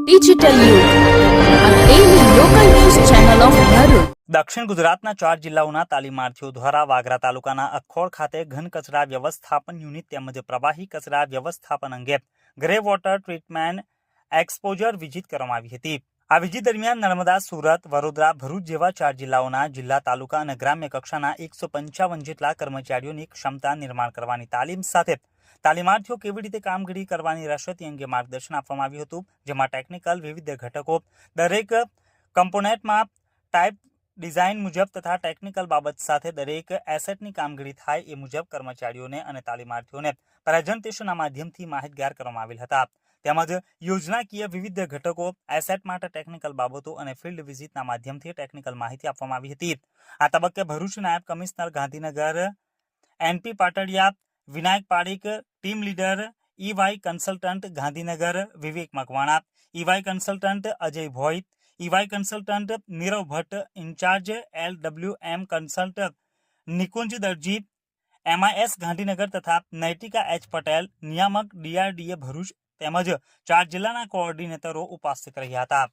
Digital. દક્ષિણ ગુજરાતના ચાર જિલ્લાઓના તાલીમાર્થીઓ દ્વારા વાગરા તાલુકાના અખોડ ખાતે ઘન કચરા વ્યવસ્થાપન યુનિટ તેમજ પ્રવાહી કચરા વ્યવસ્થાપન અંગે grey water treatment exposure visit કરવામાં આવી હતી આ વિઝિટ દરમિયાન નર્મદા, સુરત, વડોદરા, ભરૂચ જેવા ચાર જિલ્લાઓના જિલ્લા, તાલુકા અને ગ્રામ્ય કક્ષાના એકસો પંચાવન જેટલા કર્મચારીઓની ક્ષમતા નિર્માણ કરવાની તાલીમ સાથે તાલીમાર્થીઓ કેવી રીતે કામગીરી કરવાની રહેશે તે અંગે માર્ગદર્શન આપવામાં આવ્યું હતું, જેમાં ટેકનિકલ વિવિધ ઘટકો, દરેક કમ્પોનેન્ટમાં ટાઈપ ડિઝાઇન મુજબ તથા ટેકનિકલ બાબત સાથે દરેક એસેટની કામગીરી થાય એ મુજબ કર્મચારીઓને અને તાલીમાર્થીઓને પ્રેઝન્ટેશનના માધ્યમથી માહિતગાર કરવામાં આવેલ હતા. તેમજ યોજનાકીય વિવિધ ઘટકો એસેટ માટે ટેકનિકલ બાબતો અને ફિલ્ડ વિઝિટના માધ્યમથી ટેકનિકલ માહિતી આપવામાં આવી હતી. આ તબક્કે ભરૂચ નાયબ commissioner Gandhinagar NP Patadiya, Vinayak Pareek team leader EY consultant Gandhinagar, Vivek Makwana EY consultant Ajay Bhoi EY consultant Nirav Bhatt, incharge L W M consult Nikunj Darji MIS Gandhinagar તથા Naitika H Patel, નિયામક DRDA Bharuch તેમજ ચાર જિલ્લાના કોઓર્ડિનેટરો ઉપસ્થિત રહ્યા હતા.